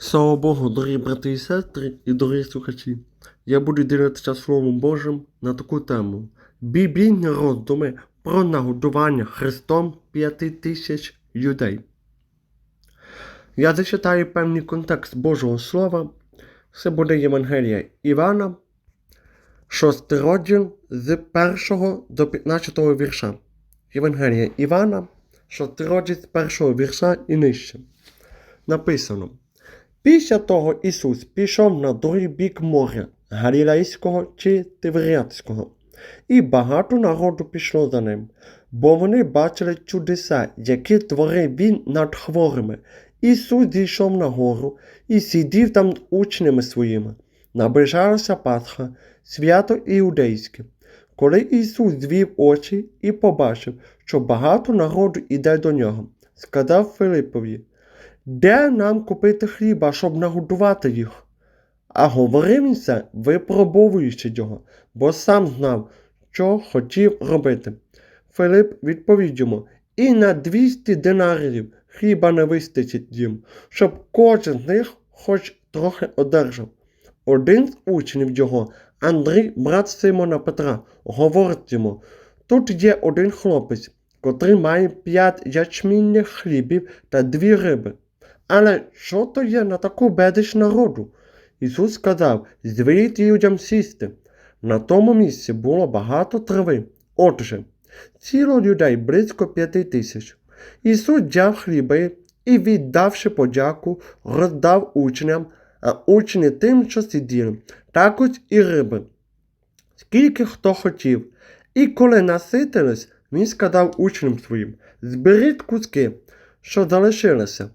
Слава Богу, дорогі брати і сестри і дорогі слухачі. Я буду ділитися Словом Божим на таку тему. Біблійні роздуми про нагодування Христом п'яти тисяч людей. Я зачитаю певний контекст Божого Слова. Це буде Євангелія Івана, 6 розділ з 1 до 15 вірша. Євангелія Івана, 6 розділ з 1 вірша і нижче. Написано. Після того Ісус пішов на другий бік моря Галілейського чи Тиверіатського, і багато народу пішло за ним, бо вони бачили чудеса, які творив він над хворими. Ісус зійшов на гору і сидів там з учнями своїми. Наближалася Пасха, свято іудейське. Коли Ісус звів очі і побачив, що багато народу іде до нього, сказав Филипові, де нам купити хліба, щоб нагодувати їх? А говорив він це, випробовуючи його, бо сам знав, що хотів робити. Филип відповів йому, і на 200 динарів хліба не вистачить їм, щоб кожен з них хоч трохи одержав. Один з учнів його, Андрій, брат Симона Петра, говорить йому, тут є один хлопець, котрий має п'ять ячмінних хлібів та дві риби. Але що то є на таку безліч народу? Ісус сказав, звеліть людям сісти. На тому місці було багато трави. Отже, ціло людей близько п'яти тисяч. Ісус взяв хліби і, віддавши подяку, роздав учням, а учні тим, що сиділи, також і риби. Скільки хто хотів. І коли наситились, він сказав учням своїм: зберіть куски, що залишилися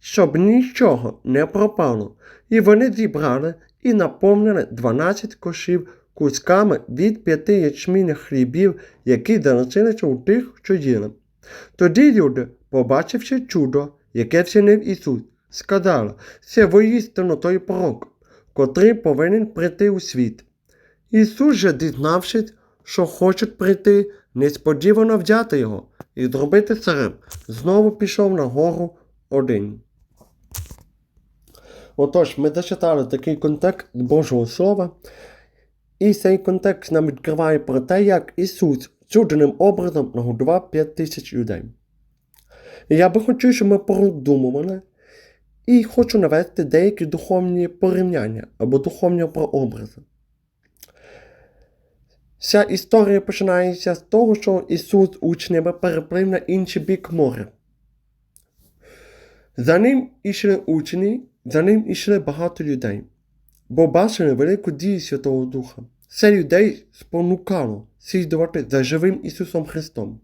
щоб нічого не пропало. І вони зібрали і наповнили 12 кошів кусками від п'яти ячмінних хлібів, які залишилися у тих, що їли. Тоді люди, побачивши чудо, яке вчинив Ісус, сказали, це воістину той пророк, котрий повинен прийти у світ. Ісус же, дізнавшись, що хочуть прийти, несподівано взяти його і зробити царем, знову пішов на гору один. Отож, ми зачитали такий контекст Божого Слова, і цей контекст нам відкриває про те, як Ісус чудним образом нагодував 5 тисяч людей. І я би хотів, щоб ми пороздумували, і хочу навести деякі духовні порівняння або духовні прообрази. Ця історія починається з того, що Ісус учнями переплив на інший бік моря. За ним ішли учні, за ним ішли багато людей, бо бачили велику дію Святого Духа. Це людей спонукало слідувати за живим Ісусом Христом.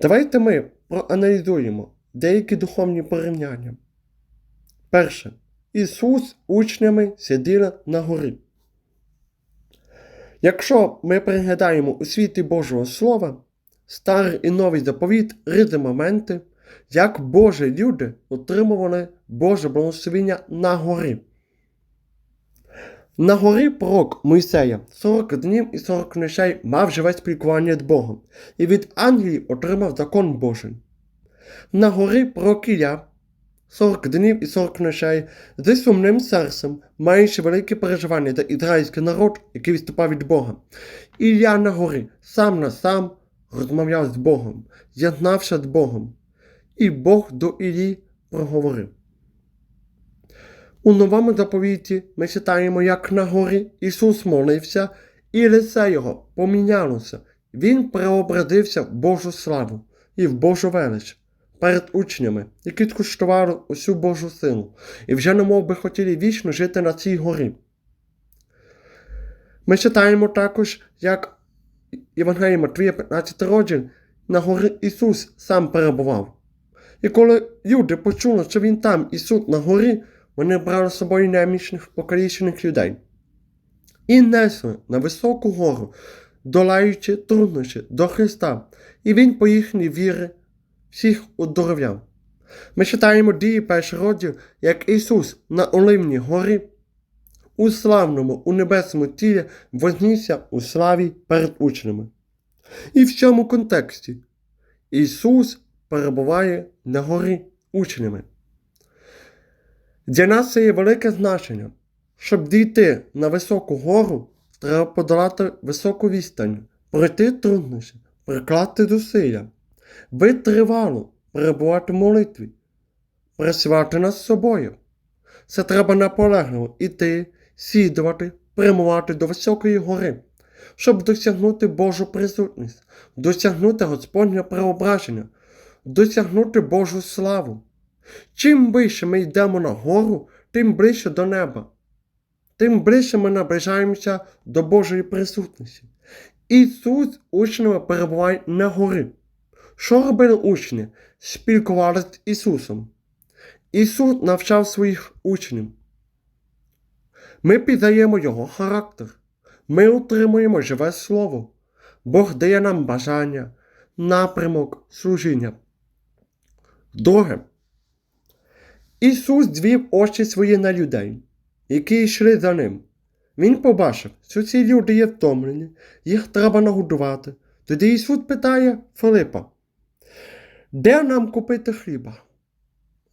Давайте ми проаналізуємо деякі духовні порівняння. Перше. Ісус учнями сиділи на горі. Якщо ми пригадаємо у світі Божого Слова, старий і новий заповіт ризи моменти, як Божі люди отримували Боже благословення на горі. На горі пророк Мойсея 40 днів і 40 ночей мав живе спілкування з Богом, і від ангелів отримав закон Божий. На горі пророк Ілля 40 днів і 40 ночей зі сумним серцем, маючи велике переживання за ізраїльський народ, який відступав від Бога. Ілля на горі сам на сам розмовляв з Богом, з'єднався з Богом. І Бог до Іллі проговорив. У новому заповіті ми читаємо, як на горі Ісус молився, і лице Його помінялося. Він преобразився в Божу славу і в Божу велич перед учнями, які скуштували усю Божу силу, і вже немов би хотіли вічно жити на цій горі. Ми читаємо також, як Євангелія Матвія 15 розділ, на горі Ісус сам перебував. І коли люди почули, що він там Ісус на горі, вони брали з собою немічних покалічених людей і несли на високу гору, долаючи труднощі до Христа, і Він по їхній вірі всіх удоровляв. Ми читаємо дії перший розділ, як Ісус на Оливній горі у славному, у небесному тілі вознісся у славі перед учнями. І в цьому контексті Ісус перебуває на горі учнями. Для нас це є велике значення. Щоб дійти на високу гору, треба подолати високу відстань, пройти труднощі, прикласти зусилля, витривало перебувати в молитві, працювати над собою. Це треба наполегливо іти, сідувати, прямувати до високої гори, щоб досягнути Божу присутність, досягнути Господнє преображення, досягнути Божу славу. Чим вище ми йдемо на гору, тим ближче до неба, тим ближче ми наближаємося до Божої присутності. Ісус учнями перебуває на горі. Що робили учні? Спілкувалися з Ісусом. Ісус навчав своїх учнів. Ми пізнаємо Його характер. Ми отримуємо живе Слово. Бог дає нам бажання, напрямок, служіння. Друге. Ісус звів очі свої на людей, які йшли за ним. Він побачив, що ці люди є втомлені, їх треба нагодувати. Тоді Ісус питає Филипа, де нам купити хліба?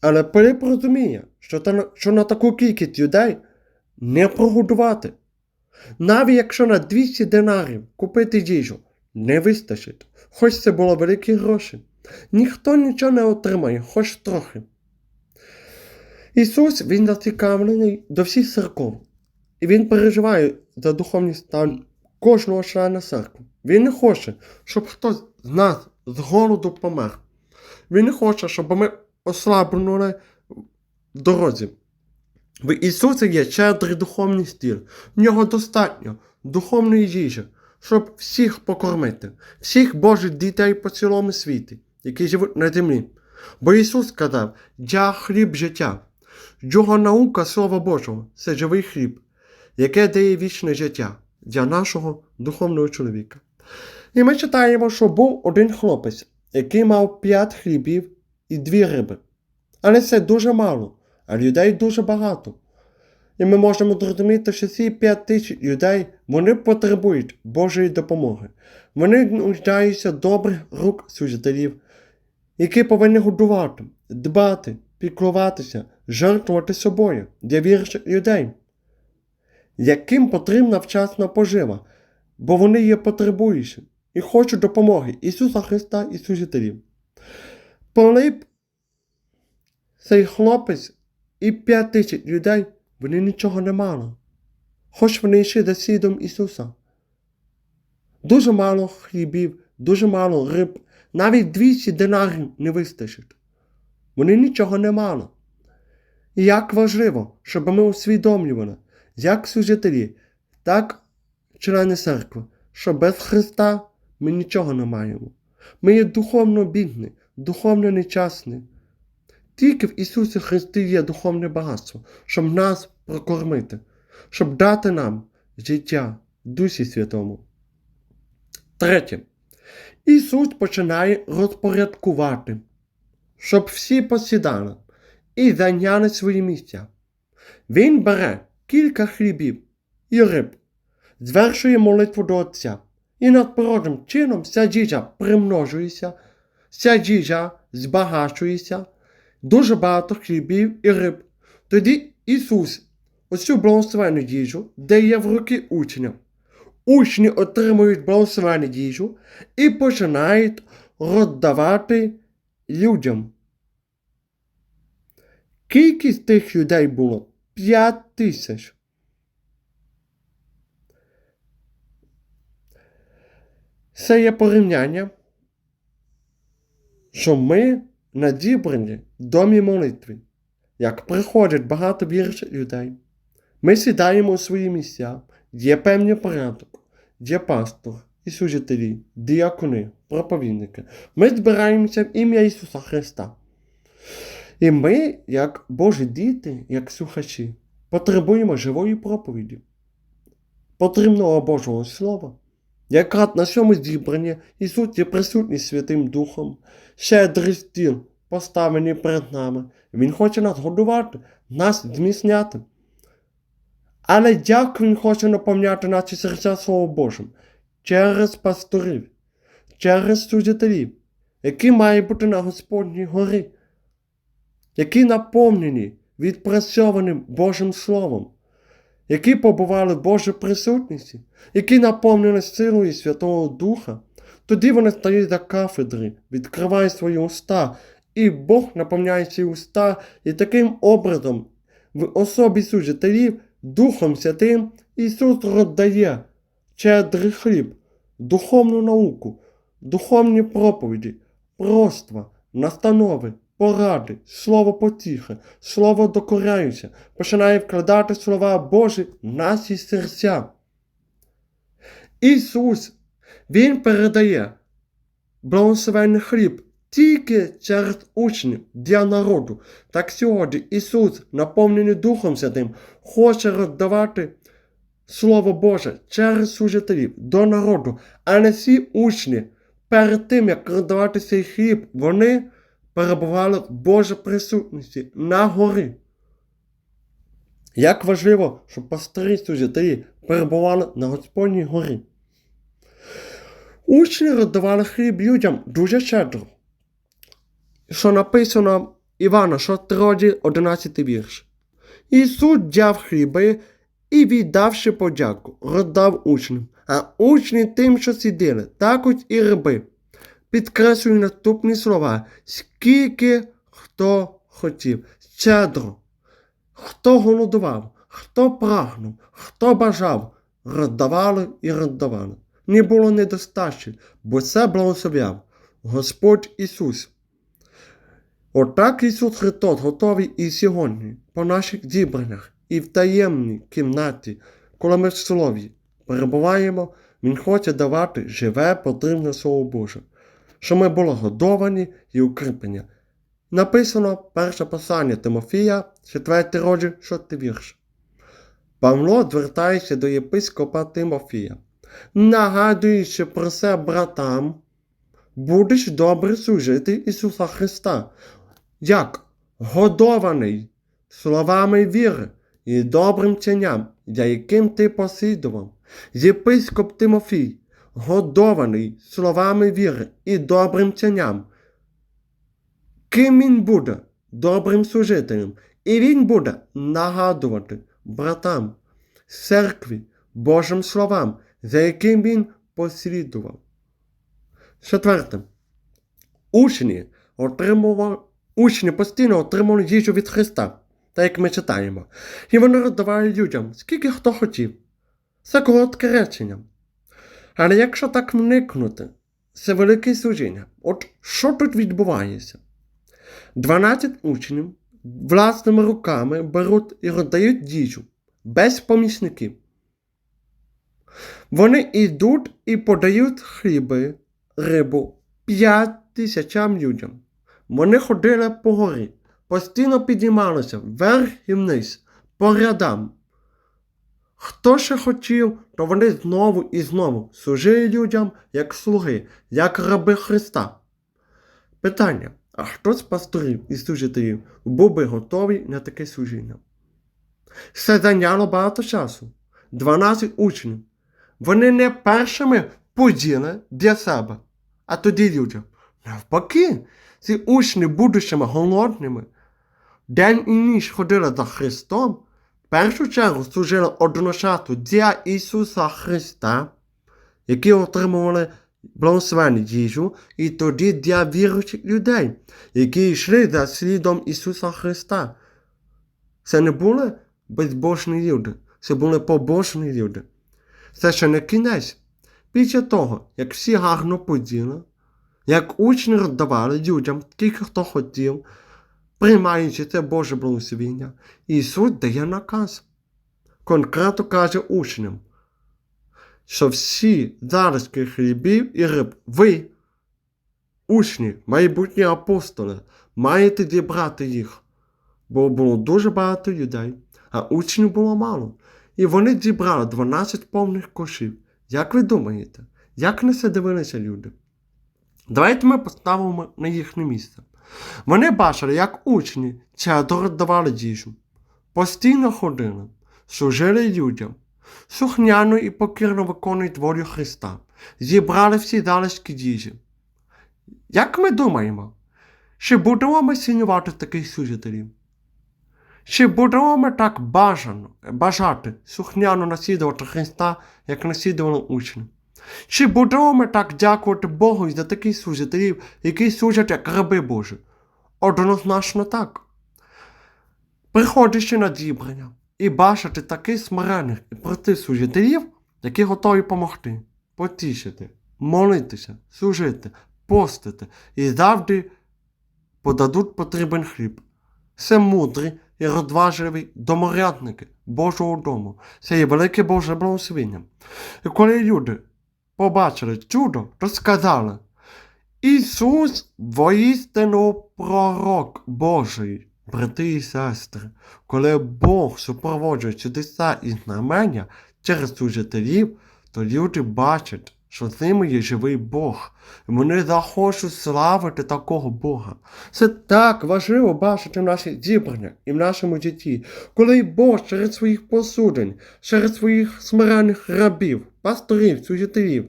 Але Пилип розуміє, що, та, що на таку кількість людей не прогодувати. Навіть якщо на 200 динарів купити їжу не вистачить, хоч це було великі гроші, ніхто нічого не отримає, хоч трохи. Ісус він зацікавлений до всіх церков, і Він переживає за духовний стан кожного члена церкви. Він не хоче, щоб хтось з нас з голоду помер. Він не хоче, щоб ми ослабнули в дорозі. В Ісусі є щедрий духовний стіл. В нього достатньо духовної їжі, щоб всіх покормити, всіх Божих дітей по цілому світі, які живуть на землі. Бо Ісус сказав: Я хліб життя. Його наука Слова Божого це живий хліб, яке дає вічне життя для нашого духовного чоловіка. І ми читаємо, що був один хлопець, який мав п'ять хлібів і дві риби. Але це дуже мало, а людей дуже багато. І ми можемо зрозуміти, що ці п'ять тисяч людей вони потребують Божої допомоги. Вони нуждаються добрих рук служителів, які повинні годувати, дбати, піклуватися, жертвувати собою для віруючих людей, яким потрібна вчасна пожива, бо вони є потребуючі і хочуть допомоги Ісуса Христа і служителів. Пилип, цей хлопець і п'ять тисяч людей, вони нічого не мали, хоч вони йшли за слідом Ісуса. Дуже мало хлібів, дуже мало риб, навіть 200 динарів не вистачить. Вони нічого не мали. І як важливо, щоб ми усвідомлювали, як служителі, так члени церкви, що без Христа ми нічого не маємо. Ми є духовно бідні, духовно нечасні. Тільки в Ісусі Христі є духовне багатство, щоб нас прокормити, щоб дати нам життя Дусі Святому. Третє. Ісус починає розпорядкувати, щоб всі посідали і зайняли свої місця. Він бере кілька хлібів і риб, звершує молитву до Отця, і надприродним чином ця їжа примножується, ця їжа збагачується, дуже багато хлібів і риб. Тоді Ісус оцю благословену їжу дає в руки учням. Учні отримують благословену їжу і починають роздавати людям. Кількість тих людей було 5 тисяч. Це є порівняння, що ми надібрані в домі молитви. Як приходять багато віруючих людей, ми сідаємо у свої місця, є певний порядок, є пастор і служителі, діакони, проповідники. Ми збираємося в ім'я Ісуса Христа. І ми, як Божі діти, як слухачі, потребуємо живої проповіді, потрібного Божого Слова. Якраз на цьому зібранні Ісус є присутній Святим Духом, щедрий стіл поставлений перед нами. Він хоче нас годувати, нас зміцняти. Але як Він хоче наші серця Словом Божим? Через пасторів, через служителів, які мають бути на Господній горі, які наповнені відпрацьованим Божим Словом, які побували в Божій присутності, які наповнені силою Святого Духа, тоді вони стають до кафедри, відкривають свої уста, і Бог наповняє ці уста, і таким образом в особі служителів Духом Святим Ісус роздає щедрий хліб, духовну науку, духовні проповіді, проства, настанови, поради, слово потіхи, слово докоряюче, починає вкладати слова Божі в наші серця. Ісус, Він передає благословенний хліб тільки через учнів для народу. Так сьогодні Ісус, наповнений Духом Святим, хоче роздавати Слово Боже через служителів до народу, а не всі учні перед тим, як роздавати цей хліб, вони перебували в Божій присутності на горі. Як важливо, щоб пастирі служителі перебували на Господній горі. Учні роздавали хліб людям дуже щедро. Що написано Івана, 6 розділ, 11 вірш. Ісус взяв хліби і, віддавши подяку, роздав учням, а учні тим, що сиділи, також і риби. Підкреслюю наступні слова, скільки хто хотів, щедро. Хто голодував, хто прагнув, хто бажав, роздавали і роздавали. Не було недостачі, бо це благословляв Господь Ісус. Отак Ісус Христос готовий і сьогодні по наших зібраннях і в таємній кімнаті, коли ми в слові перебуваємо, Він хоче давати живе, потрібне Слово Боже, що ми були годовані і укріплені. Написано перше послання Тимофія, 4 розділ, 6 вірш. Павло звертається до єпископа Тимофія, нагадуючи про це братам, будеш добре служити Ісуса Христа, як годований словами віри і добрим чиням, за яким ти послідував. Єпископ Тимофій, годований словами віри і добрим чиням. Ким він буде? Добрим служителем. І він буде нагадувати братам, церкві, Божим словам, за яким він послідував. Четверте. Учні отримували, учні постійно отримували їжу від Христа, так як ми читаємо. І вони роздавали людям, скільки хто хотів. Це коротке речення. Але якщо так вникнути, це велике служіння. От що тут відбувається? 12 учнів власними руками беруть і роздають їжу без помічників. Вони йдуть і подають хліби, рибу п'ять тисячам людям. Вони ходили по горі, постійно піднімалися вверх і вниз, по рядам. Хто ще хотів, то вони знову і знову служили людям як слуги, як раби Христа. Питання: а хто з пасторів і служителів був би готовий на таке служіння? Це зайняло багато часу. 12 учнів. Вони не першими поділи для себе, а тоді людям. Навпаки, ці учні, будучими голодними, день і ніч ходили за Христом, в першу чергу служили одночасно для Ісуса Христа, які отримували благословенну їжу, і тоді для віруючих людей, які йшли за слідом Ісуса Христа. Це не були безбожні люди, це були побожні люди. Це ще не кінець. Після того, як всі гарно поділи, як учні роздавали людям, тільки хто хотів, приймаючи це Боже благословіння, Ісус дає наказ. Конкретно каже учням, що всі залишки хлібів і риб, ви, учні, майбутні апостоли, маєте зібрати їх. Бо було дуже багато людей, а учнів було мало. І вони зібрали 12 повних кошів. Як ви думаєте, як на це дивилися люди? Давайте ми поставимо на їхнє місце. Вони бачили, як учні чадо давали їжу, постійно ходили, служили людям, сухняно і покірно виконують волю Христа, зібрали всі залишки їжі. Як ми думаємо, чи будемо ми цінувати таких служителів? Чи будемо ми так бажано, бажати сухняно наслідувати Христа, як наслідували учні? Чи будемо ми так дякувати Богу за таких служителів, які служать як раби Божі? Однозначно так. Приходячи на зібрання і бачити таких смирених і простих служителів, які готові допомогти, потішити, молитися, служити, постити і завжди подадуть потрібен хліб. Це мудрі і розважливі доморядники Божого дому. Це є велике Боже благословення. І коли люди побачили чудо, то сказали, Ісус воістину пророк Божий, брати і сестри, коли Бог супроводжує чудеса і знамення через служителів, то люди бачать, що з ними є живий Бог, і вони захочуть славити такого Бога. Це так важливо бачити в наших зібраннях і в нашому житті, коли Бог через своїх посудень, через своїх смирених рабів, пасторів, служителів,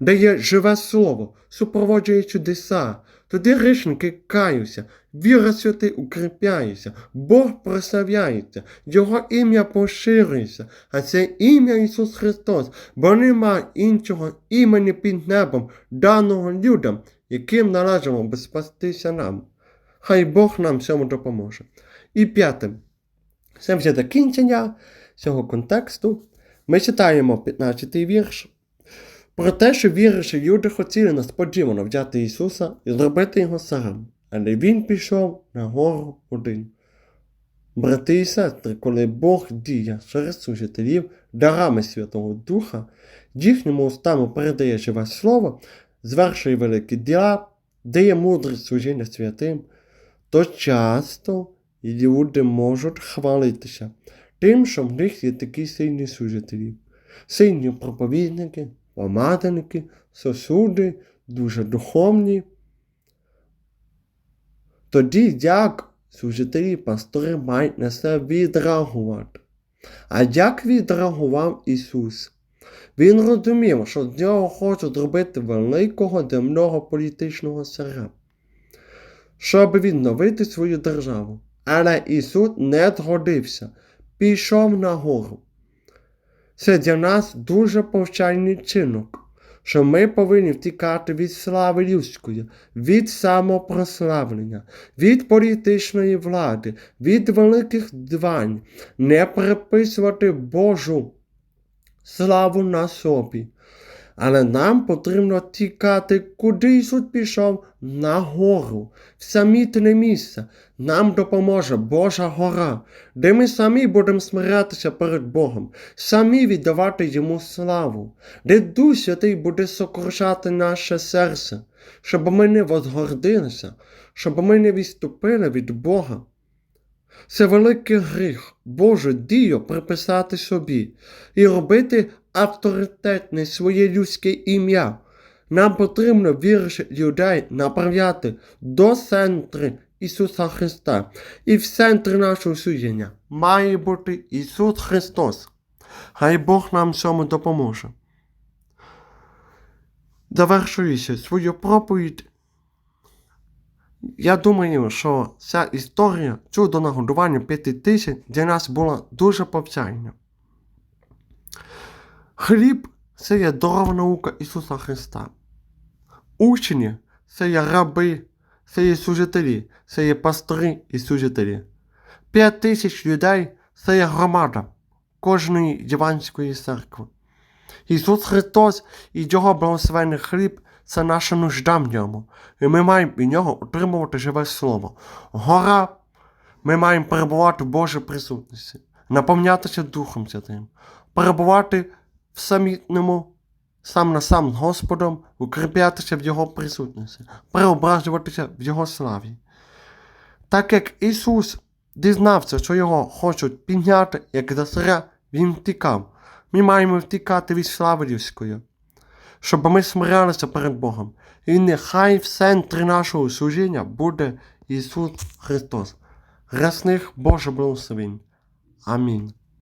дає живе слово, супроводжує чудеса. Тоді грішники каються, віра святий укріпляється, Бог прославляється, Його ім'я поширюється, а це ім'я Ісус Христос, бо нема іншого імені під небом, даного людям, яким належимо би спастися нам. Хай Бог нам в цьому допоможе. І п'яте, це вже закінчення цього контексту. Ми читаємо 15-й вірш. Про те, що віруючі люди хотіли несподівано взяти Ісуса і зробити його царем, але Він пішов на гору один. Брати і сестри, коли Бог діє через служителів дарами Святого Духа, їхньому устами передає живе слово, звершує великі діла, дає мудрість служіння святим, то часто люди можуть хвалитися тим, що в них є такі сильні служителі, сильні проповідники, помаданики, сосуди, дуже духовні. Тоді як служителі пастори мають на це відреагувати? А як відреагував Ісус? Він розумів, що з нього хочуть зробити великого земного політичного царя, щоб відновити свою державу. Але Ісус не згодився, пішов на гору. Це для нас дуже повчальний чинок, що ми повинні втікати від слави людської, від самопрославлення, від політичної влади, від великих двань, не приписувати Божу славу на собі. Але нам потрібно тікати, куди Ісус пішов на гору, в самітне місце. Нам допоможе Божа гора, де ми самі будемо смирятися перед Богом, самі віддавати Йому славу, де Дух Святий буде сокрушати наше серце, щоб ми не возгордилися, щоб ми не відступили від Бога. Це великий гріх Божу дію приписати собі і робити авторитетне своє людське ім'я. Нам потрібно віруючих людей направляти до центру Ісуса Христа. І в центрі нашого служіння має бути Ісус Христос. Хай Бог нам цьому допоможе. Завершуючи свою проповідь, я думаю, що ця історія чудо нагодування п'яти тисяч для нас була дуже повчальна. Хліб це є здорова наука Ісуса Христа. Учні це є раби, це є служителі, це є пастори і служителі. П'ять тисяч людей це є громада кожної Євангельської церкви. Ісус Христос і Його благословений хліб це наша нужда в ньому. І ми маємо від нього отримувати живе слово. Гора, ми маємо перебувати в Божій присутності, наповнятися Духом Святим, перебувати в самітному, сам на сам з Господом, укріплятися в Його присутності, преображуватися в Його славі. Так як Ісус дізнався, що його хочуть підняти, як за Він втікав. Ми маємо втікати від слави людської, щоб ми смирялися перед Богом. І нехай в центрі нашого служіння буде Ісус Христос. Рясних Боже благословень. Амінь.